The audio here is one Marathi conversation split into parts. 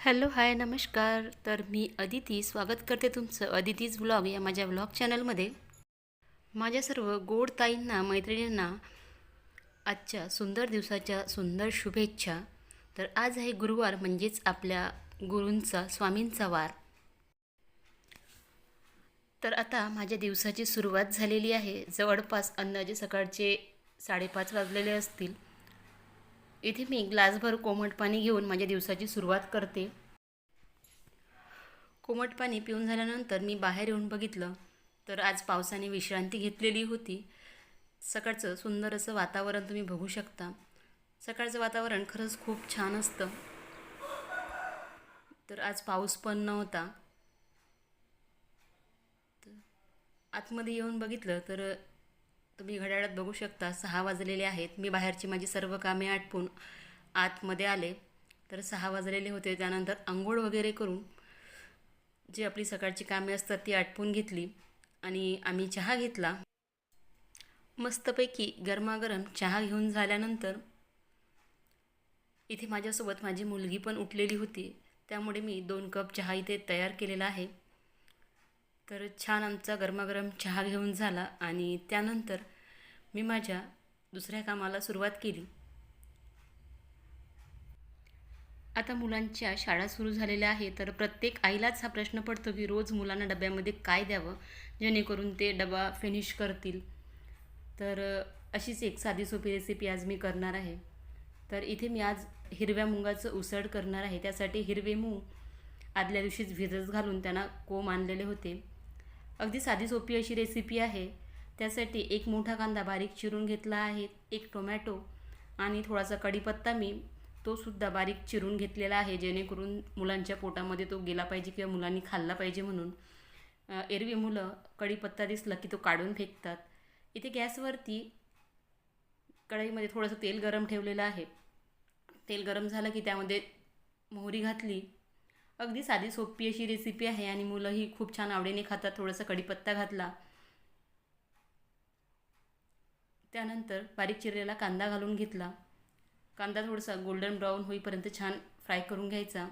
हॅलो हाय नमस्कार. तर मी अदिती स्वागत करते तुमचं अदितीज व्लॉग या माझ्या व्लॉग चॅनलमध्ये. माझ्या सर्व गोड ताईंना मैत्रिणींना आजच्या सुंदर दिवसाच्या सुंदर शुभेच्छा. तर आज आहे गुरुवार म्हणजेच आपल्या गुरूंचा स्वामींचा वार. तर आता माझ्या दिवसाची सुरुवात झालेली आहे. जवळपास अंदाजे सकाळचे साडेपाच वाजलेले असतील. इथे मी ग्लासभर कोमट पाणी घेऊन माझ्या दिवसाची सुरुवात करते. कोमट पाणी पिऊन झाल्यानंतर मी बाहेर येऊन बघितलं तर आज पावसाने विश्रांती घेतलेली होती. सकाळचं सुंदर असं वातावरण तुम्ही बघू शकता. सकाळचं वातावरण खरंच खूप छान असतं. तर आज पाऊस पण नव्हता. तर आतमध्ये येऊन बघितलं तर तुम्ही घड्याळात बघू शकता सहा वाजलेले आहेत. मी बाहेरची माझी सर्व कामे आटपून आतमध्ये आले. तर सहा वाजलेले होते. त्यानंतर आंघोळ वगैरे करून जी आपली सकाळची कामे असतात ती आटपून घेतली आणि आम्ही चहा घेतला. मस्तपैकी गरमागरम चहा घेऊन झाल्यानंतर इथे माझ्यासोबत माझी मुलगी पण उठलेली होती. त्यामुळे मी दोन कप चहा इथे तयार केलेला आहे. तर छान आमचा गरमागरम चहा घेऊन झाला आणि त्यानंतर मी माझ्या दुसऱ्या कामाला सुरुवात केली. आता मुलांच्या शाळा सुरू झालेल्या आहे तर प्रत्येक आईलाच हा प्रश्न पडतो की रोज मुलांना डब्यामध्ये काय द्यावं जेणेकरून ते डबा फिनिश करतील. तर अशीच एक साधी सोपी रेसिपी आज मी करणार आहे. तर इथे मी आज हिरव्या मुंगाचं उसळ करणार आहे. त्यासाठी हिरवे मूग आदल्या दिवशीच भिजत घालून त्यांना कोंब आणलेले होते. अगदी साधी सोपी अशी रेसिपी आहे. त्यासाठी एक मोठा कांदा बारीक चिरून घेतला आहे एक टोमॅटो आणि थोडासा कढीपत्ता मी तो सुद्धा बारीक चिरून घेतलेला आहे जेणेकरून मुलांच्या पोटामध्ये तो गेला पाहिजे किंवा मुलांनी खाल्ला पाहिजे म्हणून. एरवी मुलं कढीपत्ता दिसला की तो काढून फेकतात. इथे गॅसवरती कढईमध्ये थोडंसं तेल गरम ठेवलेलं आहे. तेल गरम झालं की त्यामध्ये मोहरी घातली. अगदी साधी सोपी अशी रेसिपी आहे आणि मुलंही खूप छान आवडीने खातात. थोडासा कढीपत्ता घातला. त्यानंतर बारीक चिरलेला कांदा घालून घेतला. कांदा थोडासा गोल्डन ब्राऊन होईपर्यंत छान फ्राय करून घ्यायचा.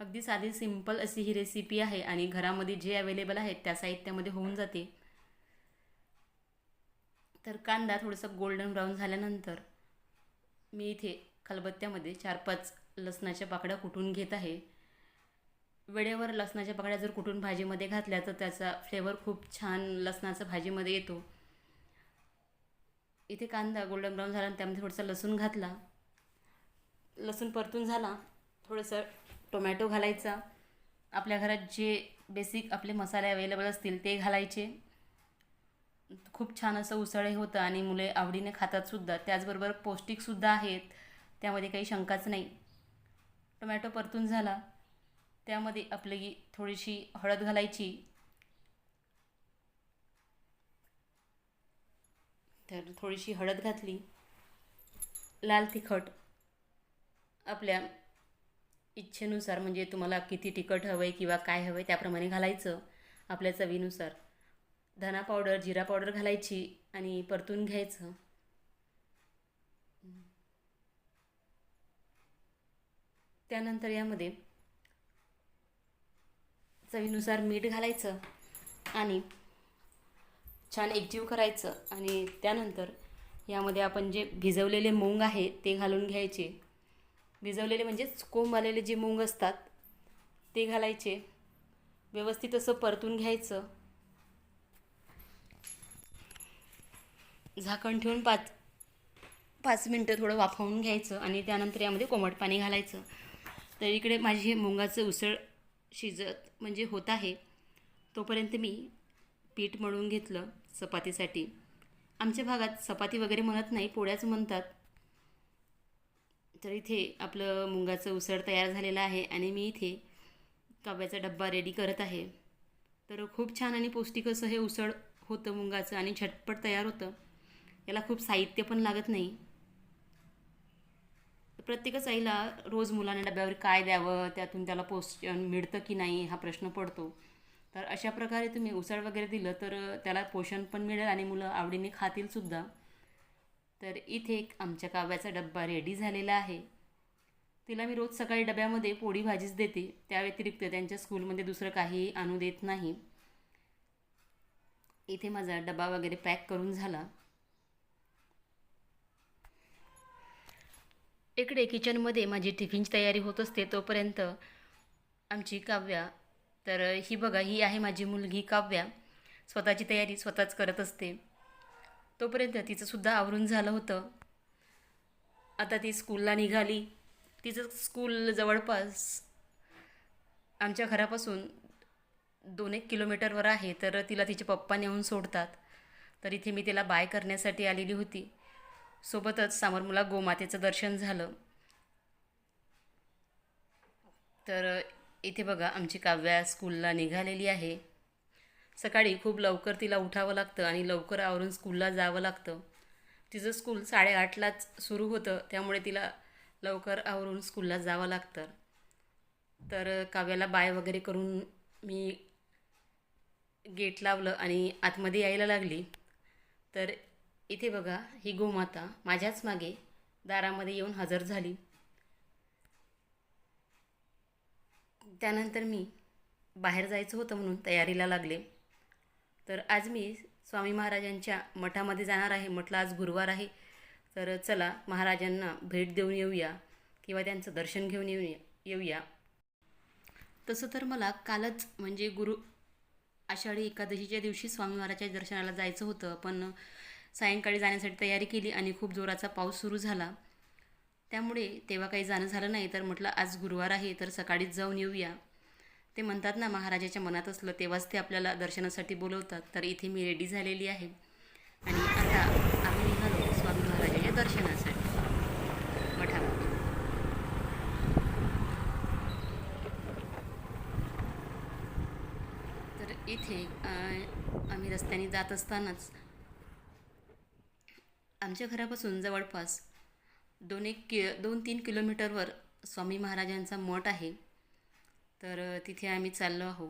अगदी साधी सिंपल अशी ही रेसिपी आहे आणि घरामध्ये जे अवेलेबल आहेत त्या साहित्यामध्ये होऊन जाते. तर कांदा थोडासा गोल्डन ब्राऊन झाल्यानंतर मी इथे खलबत्त्यामध्ये चार पाच लसणाच्या पाकड्या कुटून घेत आहे. वेळेवर लसणाच्या पाकड्या जर कुटून भाजीमध्ये घातल्या तर त्याचा फ्लेवर खूप छान लसणाचा भाजीमध्ये येतो. इथे कांदा गोल्डन ब्राऊन झाला आणि त्यामध्ये थोडंसं लसूण घातला. लसूण परतून झाला. थोडंसं टोमॅटो घालायचा. आपल्या घरात जे बेसिक आपले मसाले अवेलेबल असतील ते घालायचे. खूप छान असं उसळ होतं आणि मुले आवडीने खातातसुद्धा त्याचबरोबर पौष्टिकसुद्धा आहेत. त्यामध्ये काही शंकाच नाही. टोमॅटो परतून झाला. त्यामध्ये आपली थोडीशी हळद घालायची. तर थोडीशी हळद घातली. लाल तिखट आपल्या इच्छेनुसार म्हणजे तुम्हाला किती तिखट हवं आहे किंवा काय हवं आहे त्याप्रमाणे घालायचं आपल्या चवीनुसार. धना पावडर जिरा पावडर घालायची आणि परतून घ्यायचं. त्यानंतर यामध्ये चवीनुसार मीठ घालायचं आणि छान एकजीव करायचं आणि त्यानंतर यामध्ये आपण जे भिजवलेले मूंग आहे ते घालून घ्यायचे. भिजवलेले म्हणजेच कोंब आलेले जे मूंग असतात ते घालायचे. व्यवस्थित असं परतून घ्यायचं. झाकण ठेवून पाच पाच मिनटं थोडं वाफवून घ्यायचं आणि त्यानंतर यामध्ये कोमट पाणी घालायचं. तर इकडे माझी हे मुंगाचं उसळ शिजत म्हणजे होत आहे. तोपर्यंत मी पीठ मळून घेतलं. चपातीसाठी. आमच्या भागात चपाती वगैरे म्हणत नाही पोळ्याच म्हणतात. तर इथे आपलं मुंगाचं उसळ तयार झालेलं आहे आणि मी इथे काव्याचा डब्बा रेडी करत आहे. तर खूप छान आणि पौष्टिक असं हे उसळ होतं मुंगाचं आणि झटपट तयार होतं. याला खूप साहित्य पण लागत नाही. प्रत्येकच आईला रोज मुलांना डब्यावर काय द्यावं त्यातून त्याला पोषण मिळतं की नाही हा प्रश्न पडतो. तर अशा प्रकारे तुम्ही उसळ वगैरे दिलं तर त्याला पोषण पण मिळेल आणि मुलं आवडीने खातीलसुद्धा तर इथे एक आमच्या काव्याचा डब्बा रेडी झालेला आहे. तिला मी रोज सकाळी डब्यामध्ये पोळी भाजीच देते. त्या व्यतिरिक्त त्यांच्या स्कूलमध्ये दुसरं काही आणू देत नाही. इथे माझा डबा वगैरे पॅक करून झाला. इकडे किचनमध्ये माझी टिफिनची तयारी होत असते तोपर्यंत आमची काव्या तर ही बघा ही आहे माझी मुलगी काव्या. स्वतःची तयारी स्वतःच करत असते. तोपर्यंत तिचंसुद्धा आवरून झालं होतं. आता ती स्कूलला निघाली. तिचं स्कूल जवळपास आमच्या घरापासून दोन एक किलोमीटरवर आहे. तर तिला तिचे पप्पा नेऊन सोडतात. तर इथे मी तिला बाय करण्यासाठी आलेली होती. सोबतच समोर मला गोमातेचं दर्शन झालं. तर इथे बघा आमची काव्या स्कूलला निघालेली आहे. सकाळी खूप लवकर तिला उठावं लागतं आणि लवकर आवरून स्कूलला जावं लागतं. तिचं स्कूल साडेआठलाच सुरू होतं त्यामुळे तिला लवकर आवरून स्कूलला जावं लागतं. तर काव्याला बाय वगैरे करून मी गेट लावलं आणि आतमध्ये यायला लागली. तर इथे बघा ही गोमाता माझ्याच मागे दारामध्ये येऊन हजर झाली. त्यानंतर मी बाहेर जायचं होतं म्हणून तयारीला लागले. तर आज मी स्वामी महाराजांच्या मठामध्ये जाणार आहे. म्हटलं आज गुरुवार आहे. तर चला महाराजांना भेट देऊन येऊया किंवा त्यांचं दर्शन घेऊन येऊ येऊया. तसं तर मला कालच म्हणजे गुरु आषाढी एकादशीच्या दिवशी स्वामी महाराजांच्या दर्शनाला जायचं होतं. पण सायंकाळी जाण्यासाठी तयारी केली आणि खूप जोराचा पाऊस सुरू झाला. त्यामुळे तेव्हा काही जाणं झालं नाही तर म्हटलं आज गुरुवार आहे तर सकाळीच जाऊन येऊया. ते म्हणतात ना महाराजाच्या मनात असलं तेव्हाच ते आपल्याला दर्शनासाठी बोलवतात. तर इथे मी रेडी झालेली आहे. आणि आता आम्ही निघालो स्वामी महाराजाच्या दर्शनासाठी. मठामध्ये तर इथे आम्ही रस्त्याने जात असतानाच आमच्या घरापासून जवळपास दोन एक कि दोन तीन किलोमीटरवर स्वामी महाराजांचा मठ आहे. तर तिथे आम्ही चाललो आहो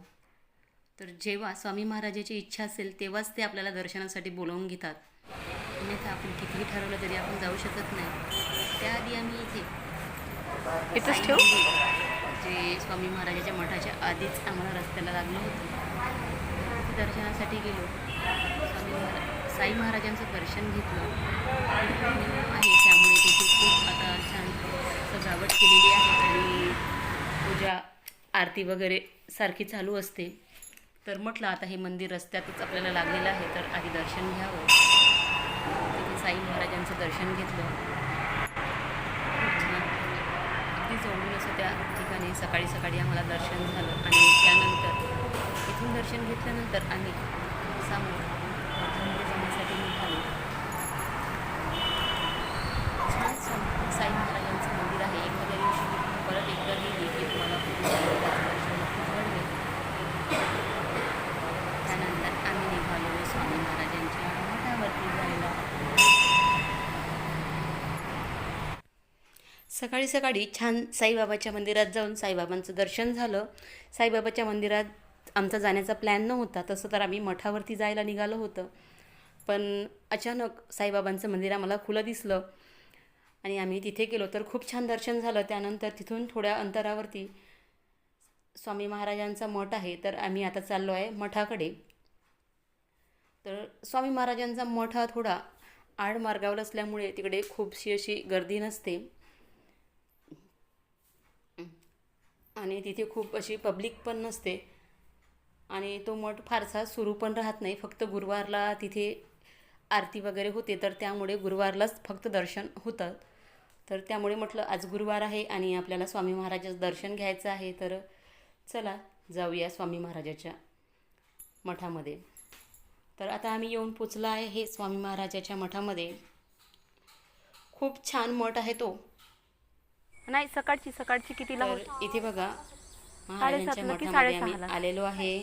तर जेव्हा स्वामी महाराजाची इच्छा असेल तेव्हाच ते आपल्याला दर्शनासाठी बोलावून घेतात. अन्यथा आपण कितीही ठरवलं तरी आपण जाऊ शकत नाही. त्याआधी आम्ही इथे इथंच ठेवू? जे स्वामी महाराजाच्या मठाच्या आधीच आम्हाला रस्त्याला लागलं होतं. दर्शनासाठी गेलो. स्वामी महाराज साई महाराजांचं दर्शन घेतलं गुरुपौर्णिमा आहे त्यामुळे तिथे खूप आता छान सजावट केलेली आहे आणि पूजा आरती वगैरे सारखी चालू असते. तर म्हटलं आता हे मंदिर रस्त्यातच आपल्याला लागलेलं आहे तर आधी दर्शन घ्यावं. तिथे साई महाराजांचं दर्शन घेतलं. खूप अगदी जवळून असं त्या ठिकाणी सकाळी सकाळी आम्हाला दर्शन झालं आणि त्यानंतर इथून दर्शन घेतल्यानंतर आम्ही समोर जाण्यासाठी निघालो छान स्वामी साई महाराजांचं मंदिर आहे एखाद्या दिवशी मी परत एकदा गेली की तुम्हाला पूर्ण मंदिराचं दर्शन नक्कीच घडवेल त्यानंतर आम्ही निघालो स्वामी महाराजांच्या मठावरती जायला सकाळी सकाळी छान साईबाबाच्या मंदिरात जाऊन साईबाबांचं दर्शन झालं. साईबाबाच्या मंदिरात आमचा जाण्याचा प्लॅन नव्हता तसं तर आम्ही मठावरती जायला निघालो होतं. पण अचानक साईबाबांचं मंदिर आम्हाला खुलं दिसलं आणि आम्ही तिथे गेलो तर खूप छान दर्शन झालं. त्यानंतर तिथून थोड्या अंतरावरती स्वामी महाराजांचा मठ आहे तर आम्ही आता चाललो आहे मठाकडे. तर स्वामी महाराजांचा मठ हा थोडा आड मार्गावर असल्यामुळे तिकडे खूपशी अशी गर्दी नसते. आणि तिथे खूप अशी पब्लिक पण नसते. आणि तो मठ फारसा सुरू पण राहत नाही. फक्त गुरुवारला तिथे आरती वगैरे होते. तर त्यामुळे गुरुवारलाच फक्त दर्शन होतं. तर त्यामुळे म्हटलं आज गुरुवार आहे आणि आपल्याला स्वामी महाराजाचं दर्शन घ्यायचं आहे. तर चला जाऊया स्वामी महाराजाच्या मठामध्ये. तर आता आम्ही येऊन पोचलो आहे हे स्वामी महाराजाच्या मठामध्ये. खूप छान मठ आहे तो. नाही सकाळची सकाळची कितीला तर होती? इथे बघा महाराजांच्या सातला की मठामध्ये आम्ही साडेसहाला? आलेलो आहे.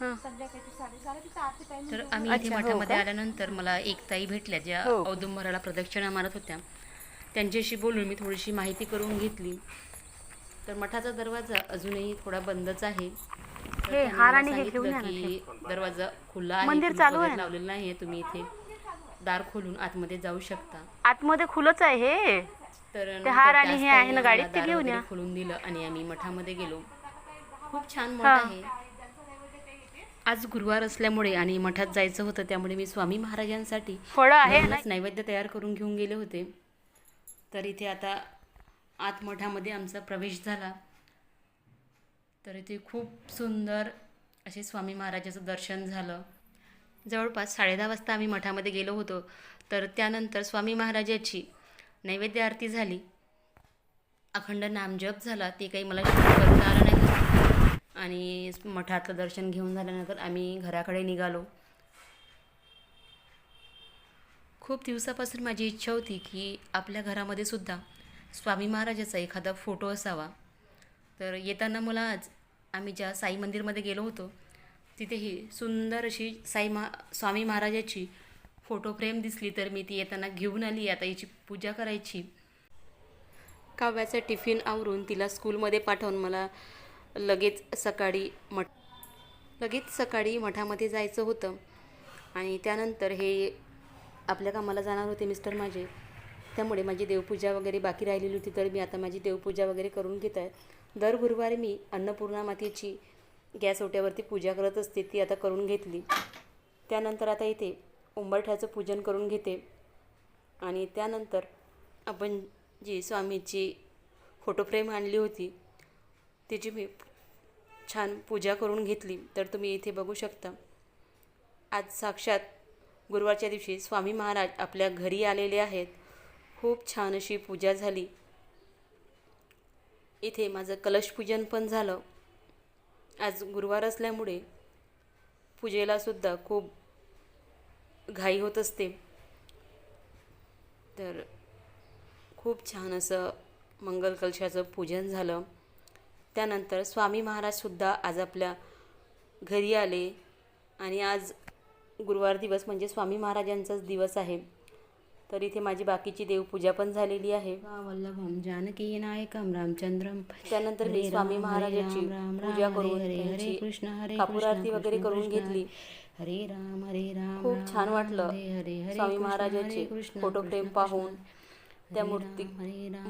हां. तर आम्ही इथे अच्छा, हो मठामध्ये का? आल्यानंतर मला एक ताई भेटल्या ज्या हो. औदुंबराला प्रदक्षिणा मारत होत्या. त्यांच्याशी बोलून मी थोडीशी माहिती करून घेतली. तर मठाचा दरवाजा अजूनही थोडा बंदच आहे. तर हे त्यांनी हार मला आणि हे सांगितलं घेऊन या ना की दरवाजा खुला आहे मंदिर कुलूप चालू वगैरे आहे ना? लावलेलं नाही आहे तुम्ही इथे दार खोलून आतमध्ये जाऊ शकता. आतमध्ये खुलच आहे हे. तर हार आणि हे आहे ना गाडीत, ते घेऊन या. खोलून दिलं आणि आम्ही मठामध्ये गेलो. खूप छान मठ. आहे. आज गुरुवार असल्यामुळे आणि मठात जायचं होतं त्यामुळे मी स्वामी महाराजांसाठी फळं आहे नैवेद्य तयार करून घेऊन गेले होते. तर इथे आता आत मठामध्ये आमचा प्रवेश झाला. तर इथे खूप सुंदर असे स्वामी महाराजाचं दर्शन झालं. जवळपास साडेदहा वाजता आम्ही मठामध्ये गेलो होतो. तर त्यानंतर स्वामी महाराजाची नैवेद्य आरती झाली. अखंड नामजप झाला ते काही मला शूट करता आलं नाही. आणि मठातलं दर्शन घेऊन झाल्यानंतर आम्ही घराकडे निघालो. खूप दिवसापासून माझी इच्छा होती की आपल्या घरामध्ये सुद्धा स्वामी महाराजाचा एखादा फोटो असावा. तर येताना मला आज आम्ही ज्या साई मंदिरमध्ये गेलो होतो तिथेही सुंदर अशी साई मा स्वामी महाराजाची फोटो फ्रेम दिसली तर मी ती येताना घेऊन आली आता हिची पूजा करायची. काव्याचं टिफिन आवरून तिला स्कूलमध्ये पाठवून मला लगेच सकाळी मठ लगेच सकाळी मठामध्ये जायचं होतं. आणि त्यानंतर हे आपल्या कामाला जाणार होते मिस्टर माझे. त्यामुळे माझी देवपूजा वगैरे बाकी राहिलेली होती तर मी आता माझी देवपूजा वगैरे करून घेत आहे. दर गुरुवारी मी अन्नपूर्णा मातेची गॅस ओट्यावरती पूजा करत असते ती आता करून घेतली. त्यानंतर आता इथे उंबरठ्याचं पूजन करून घेते. आणि त्यानंतर आपण जी स्वामीची फोटो फ्रेम आणली होती तिची मी छान पूजा करून घेतली. तर तुम्ही इथे बघू शकता. आज साक्षात गुरुवारच्या दिवशी स्वामी महाराज आपल्या घरी आलेले आहेत. खूप छान अशी पूजा झाली. इथे माझं कलशपूजन पण झालं. आज गुरुवार असल्यामुळे पूजेलासुद्धा खूप घाई होत असते. तर खूप छान असं मंगल कलशाचं पूजन झालं. त्यानंतर स्वामी महाराजसुद्धा आज आपल्या घरी आले आणि आज गुरुवार दिवस म्हणजे स्वामी महाराजांचाच दिवस आहे. तर इथे माझी बाकीची देवपूजा पण झालेली आहे. वल्लभम जानकी नायकम रामचंद्रम. त्यानंतर मी स्वामी महाराजाची पूजा करून कापूर आरती वगैरे करून घेतली. हरे राम हरे राम खूप छान वाटलं स्वामी महाराजाचे फोटो फ्रेम पाहून त्या मूर्ती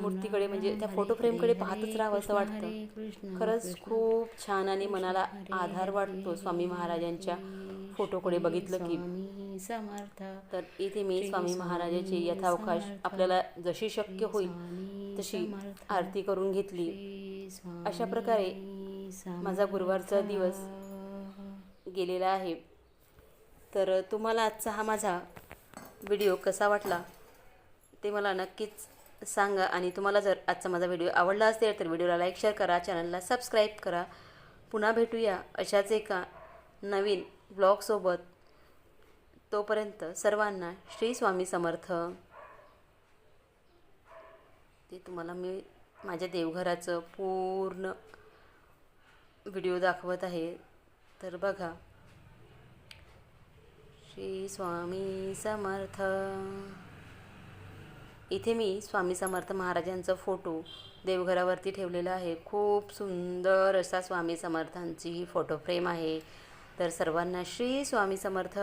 मूर्तीकडे म्हणजे त्या फोटो फ्रेमकडे पाहतच राहावं असं वाटतं. खरंच खूप छान आणि मनाला आधार वाटतो स्वामी महाराजांच्या फोटोकडे बघितलं की. समर्थ. तर इथे मी स्वामी महाराजाची यथावकाश आपल्याला जशी शक्य होईल तशी आरती करून घेतली. अशा प्रकारे माझा गुरुवारचा दिवस गेलेला आहे. तर तुम्हाला आजचा हा माझा व्हिडिओ कसा वाटला ते मला नक्कीच सांगा आणि तुम्हाला जर आजचा माझा व्हिडिओ आवडला असेल तर व्हिडिओला लाईक शेअर करा चॅनलला सबस्क्राईब करा. पुन्हा भेटूया अशाच एका नवीन ब्लॉगसोबत तोपर्यंत सर्वांना श्री स्वामी समर्थ. ते तुम्हाला मी माझ्या देवघराचं पूर्ण व्हिडिओ दाखवत आहे. तर बघा श्री स्वामी समर्थ. इथे मी स्वामी समर्थ महाराजांचा फोटो देवघरावरती ठेवलेला आहे. खूप सुंदर असा स्वामी समर्थांची ही फोटो फ्रेम आहे. तर सर्वांना श्री स्वामी समर्थ.